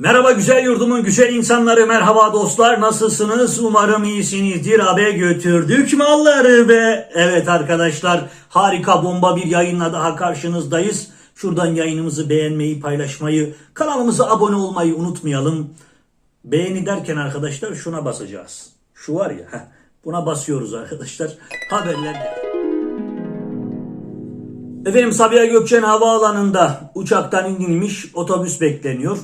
Merhaba güzel yurdumun güzel insanları, merhaba dostlar. Nasılsınız? Umarım iyisinizdir. Haber götürdük malları be. Evet arkadaşlar harika bomba bir yayınla daha karşınızdayız. Şuradan yayınımızı beğenmeyi, paylaşmayı, kanalımıza abone olmayı unutmayalım. Beğeni derken arkadaşlar şuna basacağız. Şu var ya, buna basıyoruz arkadaşlar. Haberler geldi. Efendim Sabiha Gökçen Havaalanı'nda uçaktan inilmiş otobüs bekleniyor.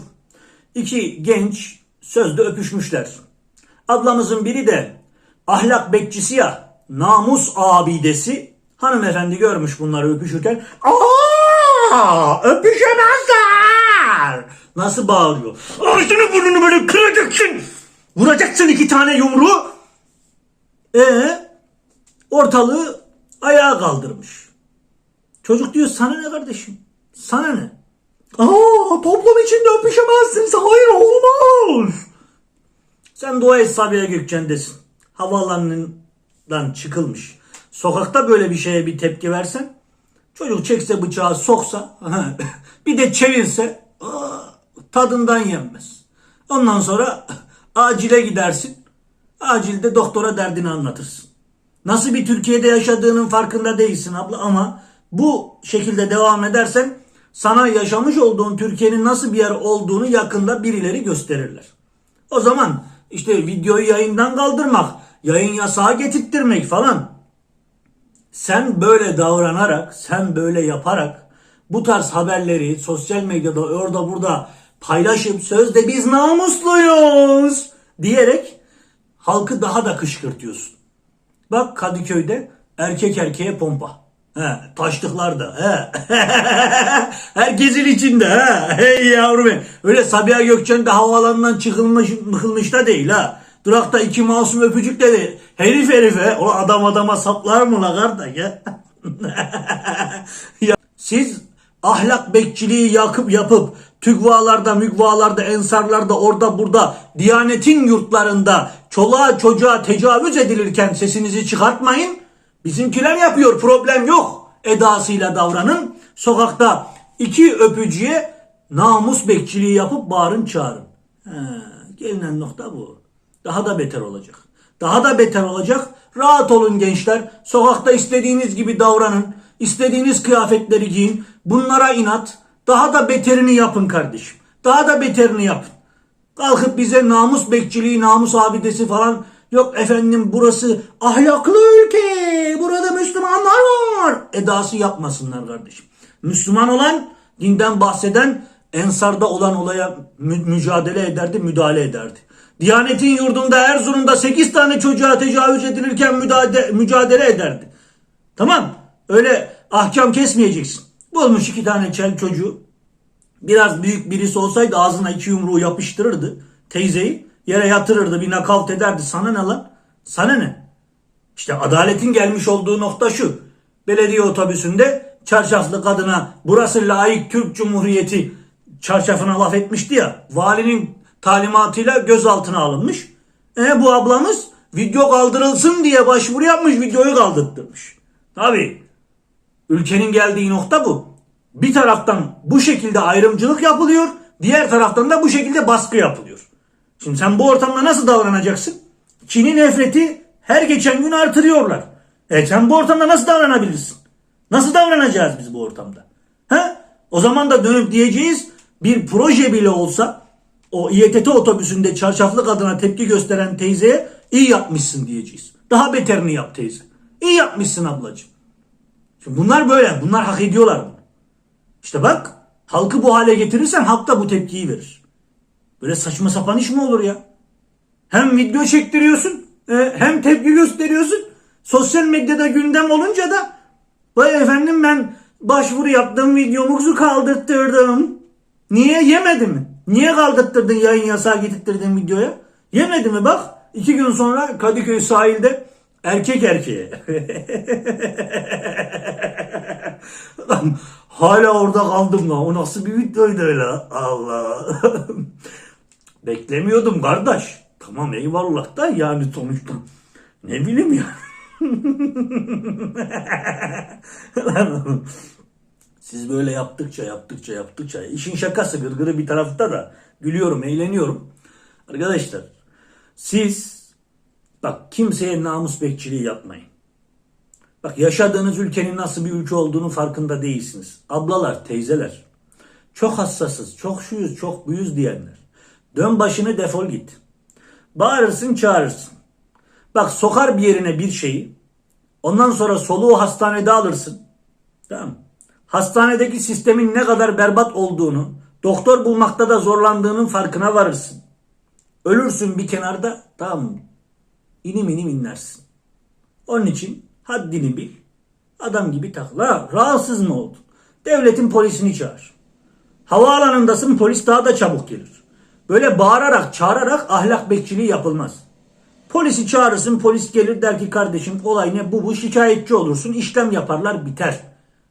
İki genç sözde öpüşmüşler. Ablamızın biri de ahlak bekçisi ya, namus abidesi. Hanımefendi görmüş bunları öpüşürken. Aa, öpüşemezler. Nasıl bağırıyor? Ağzını burnunu böyle kıracaksın. Vuracaksın iki tane yumruğu. E ortalığı ayağa kaldırmış. Çocuk diyor sana ne kardeşim? Sana ne? Aa toplum içinde öpüşemezsin. Hayır olmaz. Sen dua et Sabiha Gökçen'desin. Havaalanından çıkılmış. Sokakta böyle bir şeye bir tepki versen çocuk çekse bıçağı soksa bir de çevirse tadından yenmez. Ondan sonra acile gidersin. Acilde doktora derdini anlatırsın. Nasıl bir Türkiye'de yaşadığının farkında değilsin abla ama bu şekilde devam edersen sana yaşamış olduğun Türkiye'nin nasıl bir yer olduğunu yakında birileri gösterirler. O zaman işte videoyu yayından kaldırmak, yayın yasağı getirttirmek falan. Sen böyle davranarak, sen böyle yaparak bu tarz haberleri sosyal medyada orada burada paylaşıp sözde biz namusluyuz diyerek halkı daha da kışkırtıyorsun. Bak Kadıköy'de erkek erkeğe pompa. He, taşlıklar da. He. Herkesin içinde. He. Hey yavrum. benim. Öyle Sabiha Gökçen de havaalanından çıkılmış mıkılmış da değil ha. Durakta iki masum öpücük de değil. Herif herife. O adam adama saplar mı la kardeş ya? ya? Siz ahlak bekçiliği yakıp yapıp tügvalarda, mügvalarda, ensarlarda, orada burada, diyanetin yurtlarında çoluğa çocuğa tecavüz edilirken sesinizi çıkartmayın. Bizimkiler yapıyor problem yok edasıyla davranın. Sokakta iki öpücüye namus bekçiliği yapıp bağırın çağırın. He, gelinen nokta bu. Daha da beter olacak. Daha da beter olacak. Rahat olun gençler. Sokakta istediğiniz gibi davranın. İstediğiniz kıyafetleri giyin. Bunlara inat. Daha da beterini yapın kardeşim. Daha da beterini yapın. Kalkıp bize namus bekçiliği, namus abidesi falan yok efendim burası ahlaklı ülke. Burada Müslümanlar var. Edası yapmasınlar kardeşim. Müslüman olan, dinden bahseden, ensarda olan olaya mü- mücadele ederdi, müdahale ederdi. Diyanetin yurdunda Erzurum'da 8 tane çocuğa tecavüz edilirken müdahale, mücadele ederdi. Tamam. Öyle ahkam kesmeyeceksin. Bulmuş iki tane çel çocuğu. Biraz büyük birisi olsaydı ağzına iki yumruğu yapıştırırdı. Teyzeyi yere yatırırdı bir nakavt ederdi. Sana ne lan? Sana ne? İşte adaletin gelmiş olduğu nokta şu. Belediye otobüsünde çarşaflı kadına burası layık Türk Cumhuriyeti çarşafına laf etmişti ya. Valinin talimatıyla gözaltına alınmış. E bu ablamız video kaldırılsın diye başvuru yapmış videoyu kaldırttırmış. Tabii Ülkenin geldiği nokta bu. Bir taraftan bu şekilde ayrımcılık yapılıyor, diğer taraftan da bu şekilde baskı yapılıyor. Şimdi sen bu ortamda nasıl davranacaksın? Çin'in nefreti her geçen gün artırıyorlar. E sen bu ortamda nasıl davranabilirsin? Nasıl davranacağız biz bu ortamda? He? O zaman da dönüp diyeceğiz bir proje bile olsa o İETT otobüsünde çarşaflı kadına tepki gösteren teyzeye iyi yapmışsın diyeceğiz. Daha beterini yap teyze. İyi yapmışsın ablacığım. Şimdi bunlar böyle. Bunlar hak ediyorlar bunu. İşte bak halkı bu hale getirirsen halk da bu tepkiyi verir. Böyle saçma sapan iş mi olur ya? Hem video çektiriyorsun e, hem tepki gösteriyorsun. Sosyal medyada gündem olunca da vay efendim ben başvuru yaptım videomuzu kaldırttırdım. Niye? Yemedi mi? Niye kaldırttırdın yayın yasağı getirttirdin videoya? Yemedi mi bak? iki gün sonra Kadıköy sahilde erkek erkeğe. Hala orada kaldım lan. O nasıl bir videoydu öyle? Allah. Beklemiyordum kardeş. Tamam eyvallah da yani sonuçta. Ne bileyim ya. Siz böyle yaptıkça yaptıkça yaptıkça işin şakası gırgırı bir tarafta da Gülüyorum, eğleniyorum. Arkadaşlar siz bak kimseye namus bekçiliği yapmayın. Bak yaşadığınız ülkenin nasıl bir ülke olduğunu farkında değilsiniz. Ablalar, teyzeler. Çok hassasız, çok şuyuz, çok buyuz diyenler. Dön başını defol git. Bağırırsın çağırırsın. Bak sokar bir yerine bir şeyi. Ondan sonra soluğu hastanede alırsın. Tamam? Hastanedeki sistemin ne kadar berbat olduğunu, doktor bulmakta da zorlandığının farkına varırsın. Ölürsün bir kenarda tamam mı? İnim inim inlersin. Onun için haddini bil. Adam gibi takla. Ha, Rahatsız mı oldun? Devletin polisini çağır. Havaalanındasın polis daha da çabuk gelir. Böyle bağırarak çağırarak ahlak bekçiliği yapılmaz. Polisi çağırırsın polis gelir der ki kardeşim olay ne bu bu şikayetçi olursun işlem yaparlar biter.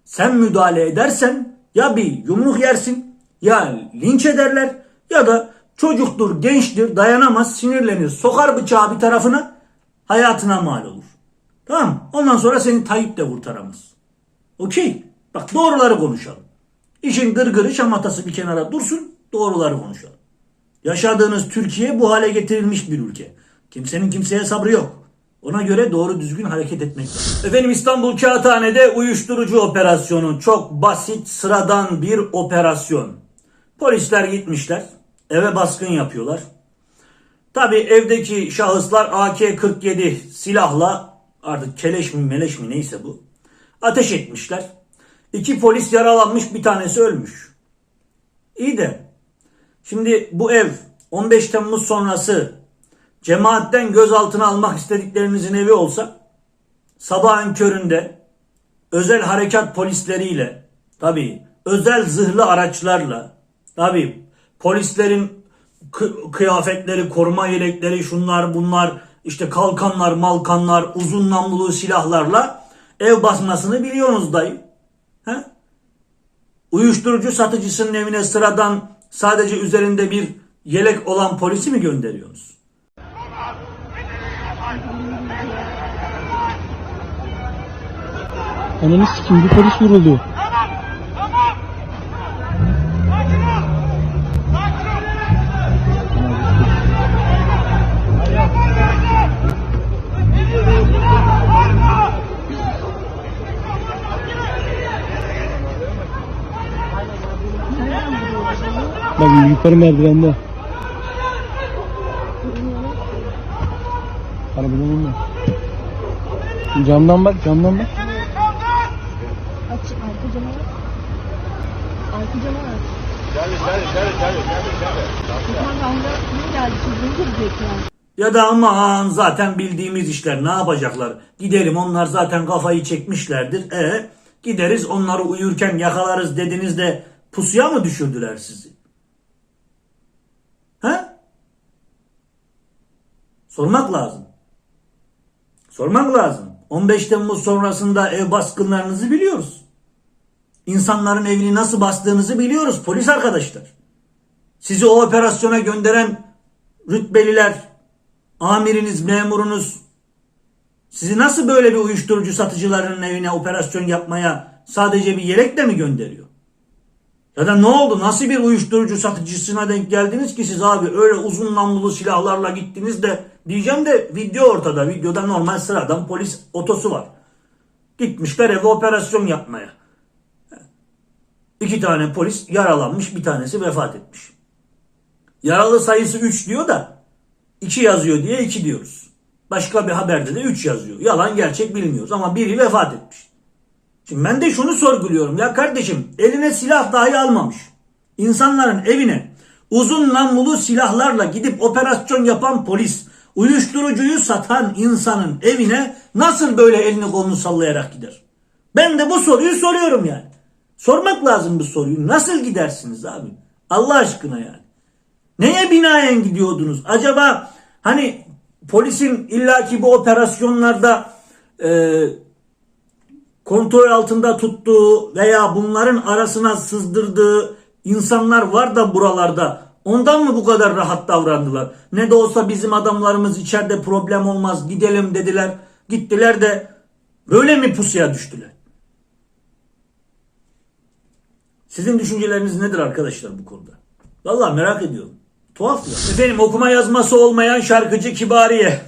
Sen müdahale edersen ya bir yumruk yersin ya linç ederler ya da çocuktur gençtir dayanamaz sinirlenir sokar bıçağı bir tarafına hayatına mal olur. Tamam? Ondan sonra seni Tayyip de kurtaramaz. Okey. Bak doğruları konuşalım. İşin gırgırı şamatası bir kenara dursun doğruları konuşalım. Yaşadığınız Türkiye bu hale getirilmiş bir ülke. Kimsenin kimseye sabrı yok. Ona göre doğru düzgün hareket etmek lazım. Efendim İstanbul Kağıthane'de uyuşturucu operasyonu. Çok basit, sıradan bir operasyon. Polisler gitmişler. Eve baskın yapıyorlar. Tabi evdeki şahıslar AK-47 silahla artık keleş mi meleş mi neyse bu. Ateş etmişler. İki polis yaralanmış bir tanesi ölmüş. İyi de Şimdi bu ev 15 Temmuz sonrası cemaatten gözaltına almak istediklerinizin evi olsa sabahın köründe özel harekat polisleriyle tabi özel zırhlı araçlarla tabi polislerin kı- kıyafetleri, koruma yelekleri, şunlar bunlar işte kalkanlar, malkanlar, uzun namlulu silahlarla ev basmasını biliyorsunuz dayı. He? Uyuşturucu satıcısının evine sıradan sadece üzerinde bir yelek olan polisi mi gönderiyorsunuz? Ananı sikim bir polis vuruldu. Bak yukarı merdivende. Arabadan olmuyor. Camdan bak camdan bak. Aç arka camı aç. Arka camı aç. Geldi, geldi, geldi, geldi, geldi, kim? Siz girecekler. Ya da aman zaten bildiğimiz işler ne yapacaklar? Gidelim onlar zaten kafayı çekmişlerdir. E gideriz onları uyurken yakalarız dediniz de pusuya mı düşürdüler sizi? He? Sormak lazım. Sormak lazım. 15 Temmuz sonrasında ev baskınlarınızı biliyoruz. İnsanların evini nasıl bastığınızı biliyoruz polis arkadaşlar. Sizi o operasyona gönderen rütbeliler, amiriniz, memurunuz sizi nasıl böyle bir uyuşturucu satıcılarının evine operasyon yapmaya sadece bir yelekle mi gönderiyor? Ya da ne oldu? Nasıl bir uyuşturucu satıcısına denk geldiniz ki siz abi öyle uzun namlulu silahlarla gittiniz de diyeceğim de video ortada. Videoda normal sıradan polis otosu var. Gitmişler eve operasyon yapmaya. İki tane polis yaralanmış bir tanesi vefat etmiş. Yaralı sayısı 3 diyor da 2 yazıyor diye 2 diyoruz. Başka bir haberde de 3 yazıyor. Yalan gerçek bilmiyoruz ama biri vefat etmiş. Şimdi ben de şunu sorguluyorum. Ya kardeşim eline silah dahi almamış. İnsanların evine uzun namlulu silahlarla gidip operasyon yapan polis, uyuşturucuyu satan insanın evine nasıl böyle elini kolunu sallayarak gider? Ben de bu soruyu soruyorum yani. Sormak lazım bu soruyu. Nasıl gidersiniz abi? Allah aşkına yani. Neye binaen gidiyordunuz? Acaba hani polisin illaki bu operasyonlarda e, kontrol altında tuttuğu veya bunların arasına sızdırdığı insanlar var da buralarda. Ondan mı bu kadar rahat davrandılar? Ne de olsa bizim adamlarımız içeride problem olmaz gidelim dediler. Gittiler de böyle mi pusuya düştüler? Sizin düşünceleriniz nedir arkadaşlar bu konuda? Vallahi merak ediyorum. Tuhaf ya. Efendim okuma yazması olmayan şarkıcı Kibariye.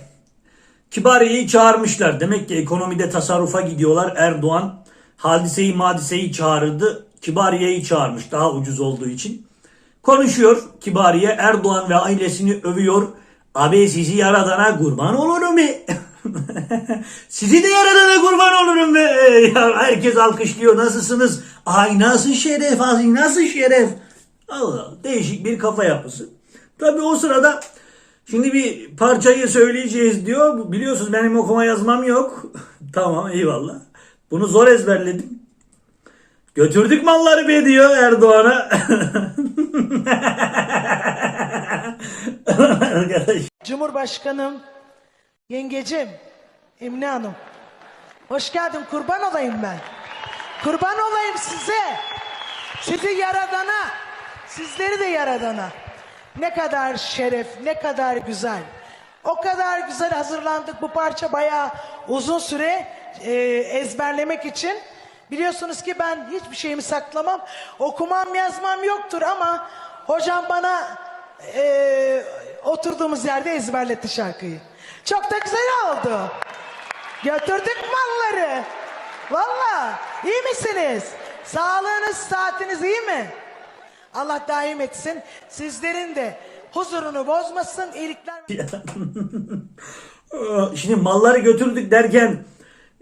Kibariye'yi çağırmışlar. Demek ki ekonomide tasarrufa gidiyorlar. Erdoğan hadiseyi madiseyi çağırdı. Kibariye'yi çağırmış daha ucuz olduğu için. Konuşuyor Kibariye Erdoğan ve ailesini övüyor. Abi sizi yaradana kurban olurum be. sizi de yaradana kurban olurum be. Ya herkes alkışlıyor. Nasılsınız? Ay nasıl şeref, ay nasıl şeref. Allah Allah, değişik bir kafa yapısı. Tabii o sırada şimdi bir parçayı söyleyeceğiz diyor. Biliyorsunuz benim okuma yazmam yok. tamam eyvallah. Bunu zor ezberledim. Götürdük malları be diyor Erdoğan'a. Cumhurbaşkanım, yengecim, Emine Hanım. Hoş geldin, kurban olayım ben. Kurban olayım size. Sizi yaradana, sizleri de yaradana. Ne kadar şeref, ne kadar güzel. O kadar güzel hazırlandık. Bu parça bayağı uzun süre e, ezberlemek için. Biliyorsunuz ki ben hiçbir şeyimi saklamam. Okumam yazmam yoktur ama hocam bana e, oturduğumuz yerde ezberletti şarkıyı. Çok da güzel oldu. Götürdük malları. Valla iyi misiniz? Sağlığınız, saatiniz iyi mi? Allah daim etsin. Sizlerin de huzurunu bozmasın. iyilikler... Şimdi malları götürdük derken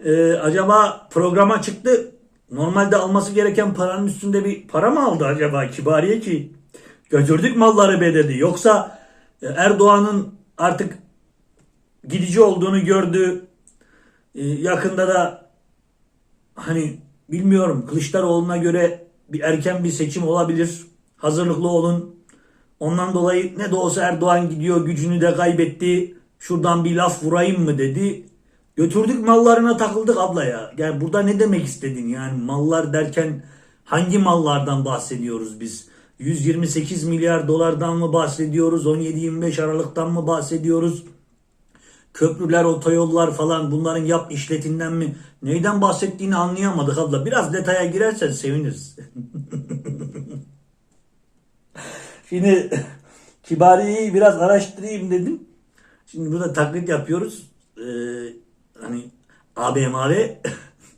e, acaba programa çıktı. Normalde alması gereken paranın üstünde bir para mı aldı acaba Kibariye ki? Götürdük malları be dedi. Yoksa e, Erdoğan'ın artık gidici olduğunu gördü. E, yakında da hani bilmiyorum Kılıçdaroğlu'na göre bir erken bir seçim olabilir. Hazırlıklı olun. Ondan dolayı ne de olsa Erdoğan gidiyor gücünü de kaybetti. Şuradan bir laf vurayım mı dedi. Götürdük mallarına takıldık abla ya. Yani burada ne demek istedin yani mallar derken hangi mallardan bahsediyoruz biz? 128 milyar dolardan mı bahsediyoruz? 17-25 Aralık'tan mı bahsediyoruz? Köprüler, otoyollar falan bunların yap işletinden mi? Neyden bahsettiğini anlayamadık abla. Biraz detaya girersen seviniriz. Şimdi Kibariye'yi biraz araştırayım dedim. Şimdi burada taklit yapıyoruz. Ee, hani abi mavi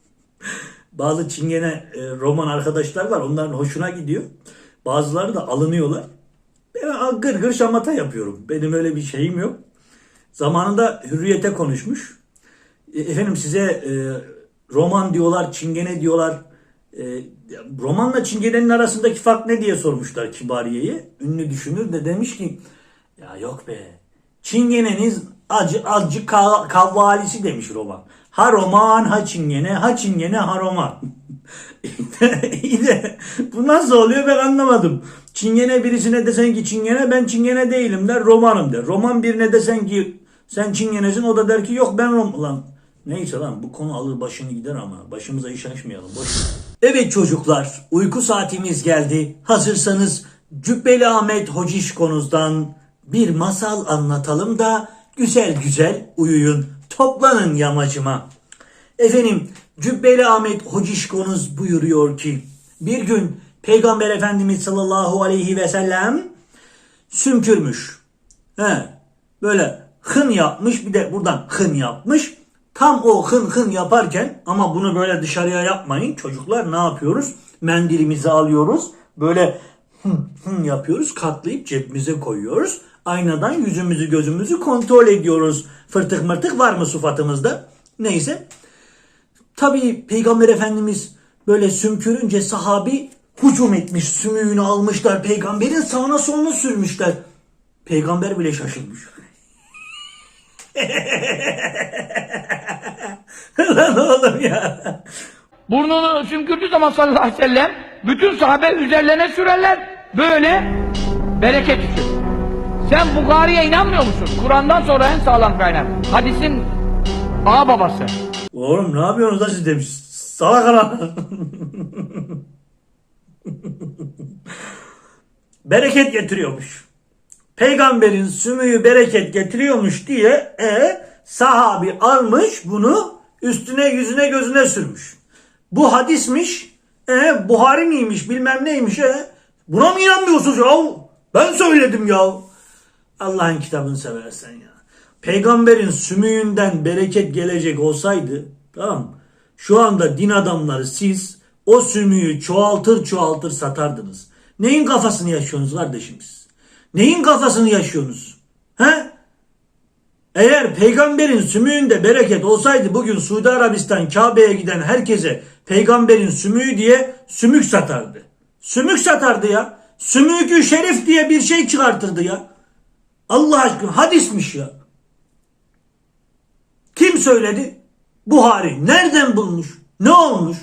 bazı çingene e, roman arkadaşlar var. Onların hoşuna gidiyor. Bazıları da alınıyorlar. Ben gır gır şamata yapıyorum. Benim öyle bir şeyim yok. Zamanında hürriyete konuşmuş. E, Efendim size e, roman diyorlar, çingene diyorlar. E, romanla çingenenin arasındaki fark ne diye sormuşlar Kibariye'ye. Ünlü düşünür de demiş ki ya yok be çingeneniz acı acı kav- kavvalisi demiş roman. Ha roman ha çingene ha çingene ha roman. İyi de bu nasıl oluyor ben anlamadım. Çingene birisine desen ki çingene ben çingene değilim der romanım der. Roman birine desen ki sen çingenesin o da der ki yok ben rom lan. Neyse lan bu konu alır başını gider ama başımıza iş açmayalım. Boş. Evet çocuklar uyku saatimiz geldi. Hazırsanız Cübbeli Ahmet Hocişkonuz'dan bir masal anlatalım da güzel güzel uyuyun. Toplanın yamacıma. Efendim Cübbeli Ahmet Hocişkonuz buyuruyor ki bir gün Peygamber Efendimiz sallallahu aleyhi ve sellem sümkürmüş. He, böyle hın yapmış bir de buradan hın yapmış. Tam o hın hın yaparken ama bunu böyle dışarıya yapmayın çocuklar ne yapıyoruz? Mendilimizi alıyoruz böyle hın hın yapıyoruz katlayıp cebimize koyuyoruz. Aynadan yüzümüzü gözümüzü kontrol ediyoruz. Fırtık mırtık var mı sufatımızda? Neyse. Tabii Peygamber Efendimiz böyle sümkürünce sahabi hücum etmiş. Sümüğünü almışlar. Peygamberin sağına soluna sürmüşler. Peygamber bile şaşırmış. Lan oğlum ya. Burnunu sümkürdüğü zaman sallallahu aleyhi ve sellem bütün sahabe üzerlerine sürerler. Böyle bereket için. Sen Bukhari'ye inanmıyor musun? Kur'an'dan sonra en sağlam kaynak. Hadisin ağ babası. Oğlum ne yapıyorsunuz lan siz demiş. Salak ana. bereket getiriyormuş. Peygamberin sümüğü bereket getiriyormuş diye e, sahabi almış bunu üstüne yüzüne gözüne sürmüş. Bu hadismiş. E, Buhari miymiş bilmem neymiş. E, buna mı inanmıyorsunuz ya? Ben söyledim ya. Allah'ın kitabını seversen ya. Peygamberin sümüğünden bereket gelecek olsaydı tamam? Şu anda din adamları siz o sümüğü çoğaltır çoğaltır satardınız. Neyin kafasını yaşıyorsunuz kardeşim siz? Neyin kafasını yaşıyorsunuz? He? Eğer peygamberin sümüğünde bereket olsaydı bugün Suudi Arabistan Kabe'ye giden herkese peygamberin sümüğü diye sümük satardı. Sümük satardı ya. Sümükü şerif diye bir şey çıkartırdı ya. Allah aşkına hadismiş ya. Kim söyledi? Buhari. Nereden bulmuş? Ne olmuş?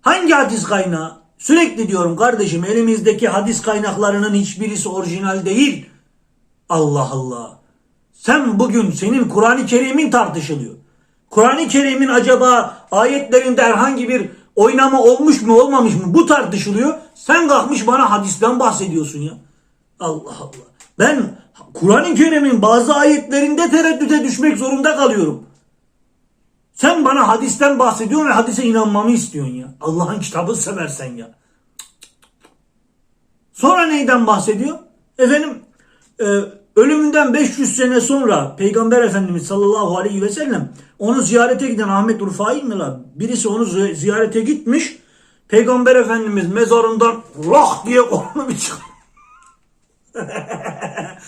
Hangi hadis kaynağı? Sürekli diyorum kardeşim elimizdeki hadis kaynaklarının hiçbirisi orijinal değil. Allah Allah. Sen bugün senin Kur'an-ı Kerim'in tartışılıyor. Kur'an-ı Kerim'in acaba ayetlerinde herhangi bir oynama olmuş mu olmamış mı bu tartışılıyor. Sen kalkmış bana hadisten bahsediyorsun ya. Allah Allah. Ben Kur'an-ı Kerim'in bazı ayetlerinde tereddüte düşmek zorunda kalıyorum. Sen bana hadisten bahsediyorsun ve hadise inanmamı istiyorsun ya. Allah'ın kitabı seversen ya. Sonra neyden bahsediyor? Efendim e, ölümünden 500 sene sonra Peygamber Efendimiz sallallahu aleyhi ve sellem onu ziyarete giden Ahmet Urfai mi la? Birisi onu zi- ziyarete gitmiş. Peygamber Efendimiz mezarından rah diye onu bir çıkar.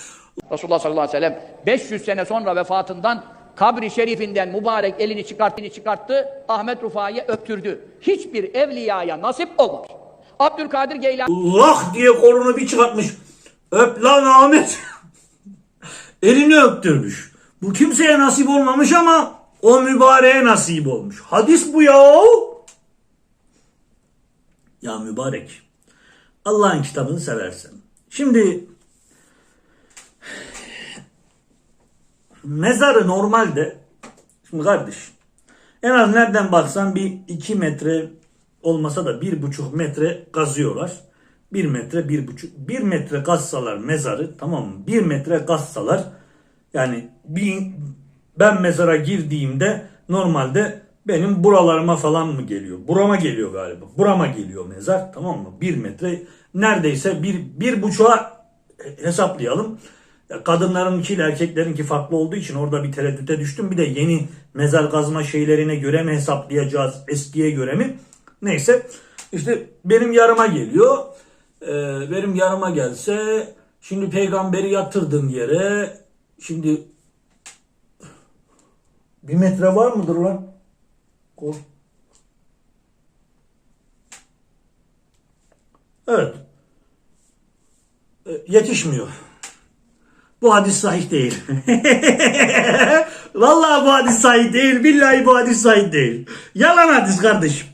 Resulullah sallallahu aleyhi ve sellem 500 sene sonra vefatından kabri şerifinden mübarek elini çıkarttı, elini çıkarttı, Ahmet Rufa'ya öptürdü. Hiçbir evliyaya nasip olmamış. Abdülkadir Geylani Rah diye kolunu bir çıkartmış. Öp lan Ahmet. Elini öptürmüş. Bu kimseye nasip olmamış ama o mübareğe nasip olmuş. Hadis bu ya. Ya mübarek. Allah'ın kitabını seversen. Şimdi mezarı normalde şimdi kardeş en az nereden baksan bir 2 metre olmasa da 1,5 metre kazıyorlar. 1 metre 1,5 1 metre kazsalar mezarı tamam mı? 1 metre kazsalar yani bir, ben mezara girdiğimde normalde benim buralarıma falan mı geliyor? Burama geliyor galiba. Burama geliyor mezar tamam mı? 1 metre neredeyse bir, bir buçuğa hesaplayalım. Ya Kadınlarınki ile erkeklerinki farklı olduğu için orada bir tereddüte düştüm. Bir de yeni mezar kazma şeylerine göre mi hesaplayacağız eskiye göre mi? Neyse işte benim yarıma geliyor. Ee, benim yarıma gelse şimdi peygamberi yatırdın yere şimdi bir metre var mıdır lan? Kol. Evet. Ee, yetişmiyor. Bu hadis sahih değil. Vallahi bu hadis sahih değil. Billahi bu hadis sahih değil. Yalan hadis kardeşim.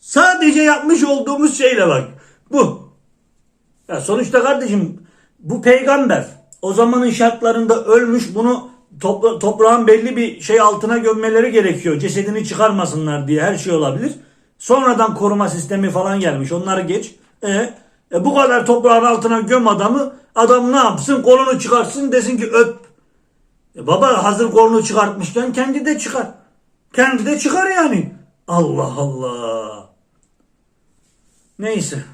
Sadece yapmış olduğumuz şeyle bak. Bu. Ya sonuçta kardeşim bu peygamber o zamanın şartlarında ölmüş bunu topra- toprağın belli bir şey altına gömmeleri gerekiyor. Cesedini çıkarmasınlar diye her şey olabilir. Sonradan koruma sistemi falan gelmiş. Onları geç. E, e bu kadar toprağın altına göm adamı adam ne yapsın? Kolunu çıkarsın desin ki öp. E baba hazır kolunu çıkartmışken kendi de çıkar. Kendi de çıkar yani. Allah Allah. Neyse.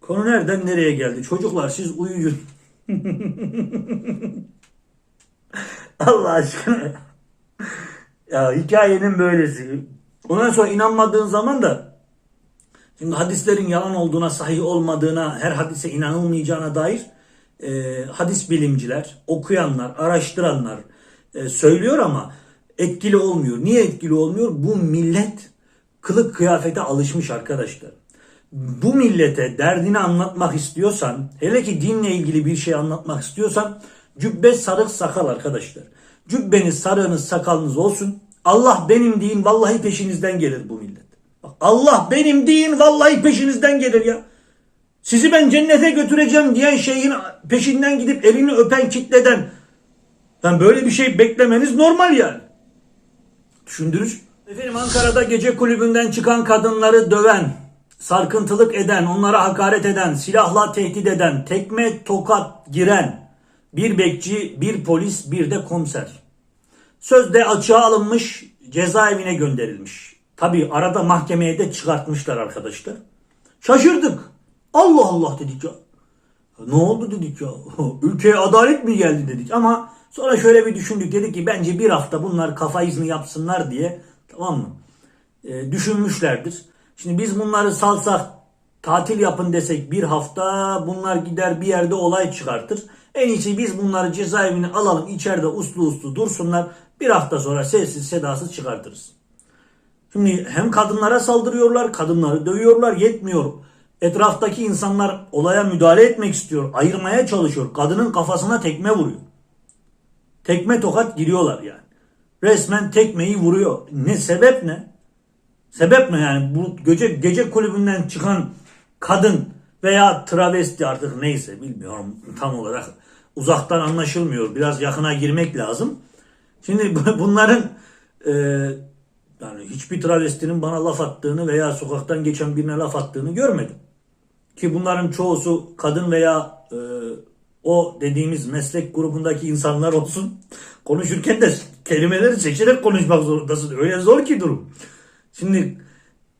Konu nereden nereye geldi? Çocuklar siz uyuyun. Allah aşkına. Ya hikayenin böylesi. Ondan sonra inanmadığın zaman da şimdi hadislerin yalan olduğuna, sahih olmadığına, her hadise inanılmayacağına dair e, hadis bilimciler, okuyanlar, araştıranlar e, söylüyor ama etkili olmuyor. Niye etkili olmuyor? Bu millet kılık kıyafete alışmış arkadaşlar. Bu millete derdini anlatmak istiyorsan, hele ki dinle ilgili bir şey anlatmak istiyorsan cübbe sarık sakal arkadaşlar. Cübbeniz, sarığınız, sakalınız olsun. Allah benim deyin vallahi peşinizden gelir bu millet. Allah benim deyin vallahi peşinizden gelir ya. Sizi ben cennete götüreceğim diyen şeyin peşinden gidip elini öpen kitleden yani böyle bir şey beklemeniz normal yani. Düşündürücü. Efendim Ankara'da gece kulübünden çıkan kadınları döven, sarkıntılık eden, onlara hakaret eden, silahla tehdit eden, tekme tokat giren bir bekçi, bir polis, bir de komiser. Sözde açığa alınmış, cezaevine gönderilmiş. Tabi arada mahkemeye de çıkartmışlar arkadaşlar. Şaşırdık. Allah Allah dedik ya. Ne oldu dedik ya? Ülkeye adalet mi geldi dedik ama sonra şöyle bir düşündük dedik ki bence bir hafta bunlar kafa izni yapsınlar diye tamam mı? E, düşünmüşlerdir. Şimdi biz bunları salsak tatil yapın desek bir hafta bunlar gider bir yerde olay çıkartır. En iyisi biz bunları cezaevine alalım içeride uslu uslu dursunlar. Bir hafta sonra sessiz sedasız çıkartırız. Şimdi hem kadınlara saldırıyorlar, kadınları dövüyorlar, yetmiyor. Etraftaki insanlar olaya müdahale etmek istiyor, ayırmaya çalışıyor. Kadının kafasına tekme vuruyor. Tekme tokat giriyorlar yani. Resmen tekmeyi vuruyor. Ne sebep ne? Sebep ne yani? Bu gece gece kulübünden çıkan kadın veya travesti artık neyse bilmiyorum tam olarak uzaktan anlaşılmıyor. Biraz yakına girmek lazım. Şimdi bu- bunların e, yani hiçbir travestinin bana laf attığını veya sokaktan geçen birine laf attığını görmedim. Ki bunların çoğusu kadın veya e, o dediğimiz meslek grubundaki insanlar olsun. Konuşurken de kelimeleri seçerek konuşmak zorundasın. Öyle zor ki durum. Şimdi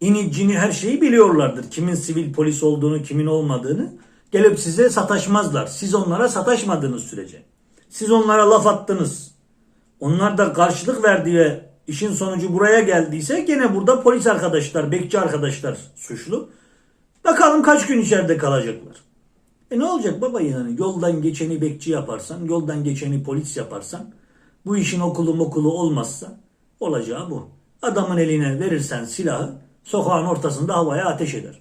ini cini her şeyi biliyorlardır. Kimin sivil polis olduğunu, kimin olmadığını. Gelip size sataşmazlar. Siz onlara sataşmadığınız sürece. Siz onlara laf attınız. Onlar da karşılık verdi ve işin sonucu buraya geldiyse gene burada polis arkadaşlar, bekçi arkadaşlar suçlu. Bakalım kaç gün içeride kalacaklar. E ne olacak baba yani yoldan geçeni bekçi yaparsan, yoldan geçeni polis yaparsan, bu işin okulu mokulu olmazsa olacağı bu. Adamın eline verirsen silahı sokağın ortasında havaya ateş eder.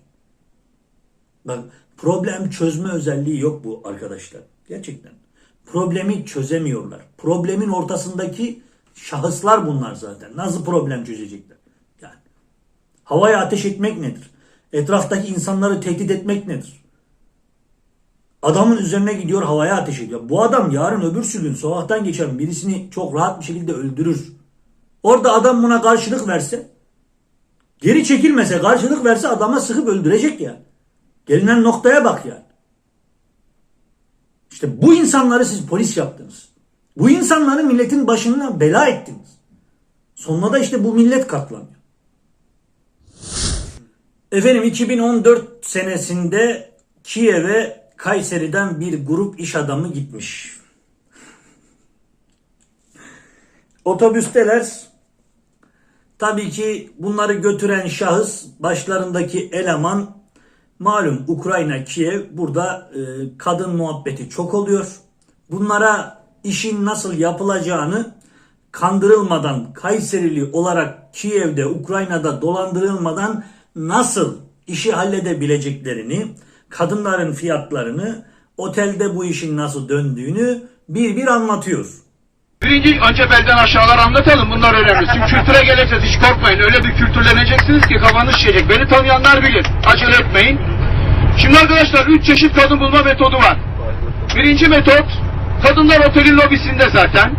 Bak problem çözme özelliği yok bu arkadaşlar. Gerçekten. Problemi çözemiyorlar. Problemin ortasındaki şahıslar bunlar zaten. Nasıl problem çözecekler? Yani havaya ateş etmek nedir? Etraftaki insanları tehdit etmek nedir? Adamın üzerine gidiyor havaya ateş ediyor. Bu adam yarın öbürsü gün sokaktan geçen birisini çok rahat bir şekilde öldürür. Orada adam buna karşılık verse, geri çekilmese karşılık verse adama sıkıp öldürecek ya. Gelinen noktaya bak yani. İşte bu insanları siz polis yaptınız. Bu insanları milletin başına bela ettiniz. Sonunda da işte bu millet katlanıyor. Efendim 2014 senesinde Kiev'e Kayseri'den bir grup iş adamı gitmiş. Otobüsteler tabii ki bunları götüren şahıs başlarındaki eleman malum Ukrayna Kiev burada e, kadın muhabbeti çok oluyor. Bunlara işin nasıl yapılacağını kandırılmadan Kayserili olarak Kiev'de Ukrayna'da dolandırılmadan nasıl işi halledebileceklerini, kadınların fiyatlarını, otelde bu işin nasıl döndüğünü bir bir anlatıyor. Birinci önce belden aşağılar anlatalım bunlar önemli. Çünkü kültüre geleceğiz hiç korkmayın. Öyle bir kültürleneceksiniz ki kafanız şişecek. Beni tanıyanlar bilir. Acele etmeyin. Şimdi arkadaşlar üç çeşit kadın bulma metodu var. Birinci metot kadınlar otelin lobisinde zaten.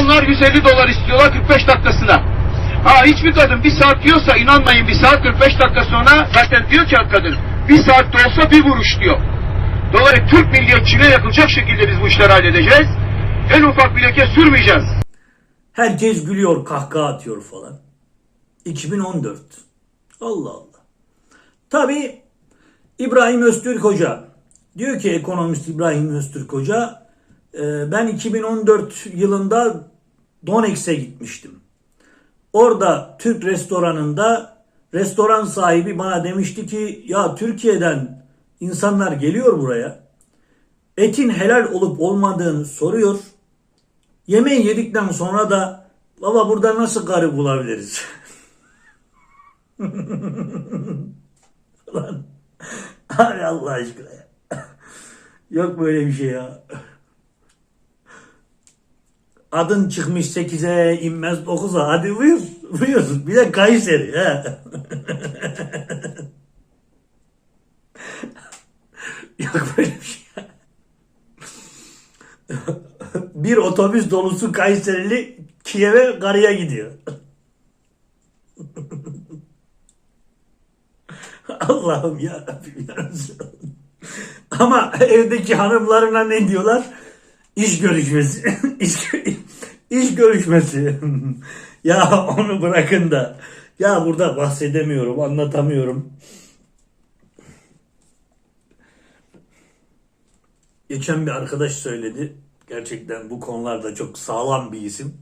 Onlar 150 dolar istiyorlar 45 dakikasına. Ha hiçbir kadın bir saat diyorsa inanmayın bir saat 45 dakika sonra zaten diyor ki kadın bir saatte olsa bir vuruş diyor. Dolayısıyla Türk milliyetçiliğe yakılacak şekilde biz bu işleri halledeceğiz. En ufak bir leke sürmeyeceğiz. Herkes gülüyor, kahkaha atıyor falan. 2014. Allah Allah. Tabi İbrahim Öztürk Hoca diyor ki ekonomist İbrahim Öztürk Hoca e, ben 2014 yılında Donex'e gitmiştim. Orada Türk restoranında restoran sahibi bana demişti ki ya Türkiye'den insanlar geliyor buraya. Etin helal olup olmadığını soruyor. Yemeği yedikten sonra da baba burada nasıl karı bulabiliriz? Lan abi Allah aşkına ya. Yok böyle bir şey ya. Adın çıkmış 8'e inmez 9'a. Hadi buyur. Buyur. Bir de Kayseri. He. Yok böyle bir şey. bir otobüs dolusu Kayserili Kiev'e karıya gidiyor. Allah'ım ya. Ama evdeki hanımlarına ne diyorlar? İş görüşmesi. İş, iş görüşmesi. ya onu bırakın da. Ya burada bahsedemiyorum, anlatamıyorum. geçen bir arkadaş söyledi. Gerçekten bu konularda çok sağlam bir isim.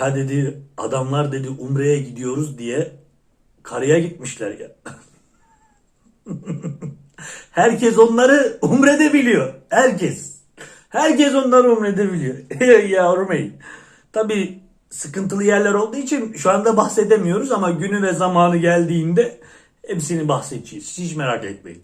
Ya dedi adamlar dedi Umre'ye gidiyoruz diye karaya gitmişler ya. Herkes onları Umre'de biliyor. Herkes. Herkes onları Umre'de biliyor. Yavrum ey. Tabi sıkıntılı yerler olduğu için şu anda bahsedemiyoruz ama günü ve zamanı geldiğinde hepsini bahsedeceğiz. Siz hiç merak etmeyin.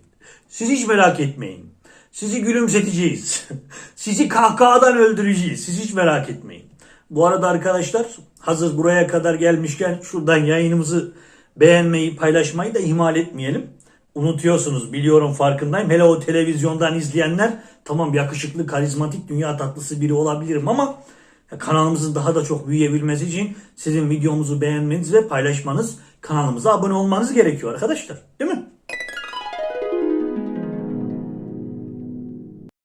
Siz hiç merak etmeyin. Sizi gülümseteceğiz. Sizi kahkahadan öldüreceğiz. Siz hiç merak etmeyin. Bu arada arkadaşlar hazır buraya kadar gelmişken şuradan yayınımızı beğenmeyi, paylaşmayı da ihmal etmeyelim. Unutuyorsunuz biliyorum farkındayım. Hele o televizyondan izleyenler tamam yakışıklı, karizmatik, dünya tatlısı biri olabilirim ama kanalımızın daha da çok büyüyebilmesi için sizin videomuzu beğenmeniz ve paylaşmanız, kanalımıza abone olmanız gerekiyor arkadaşlar. Değil mi?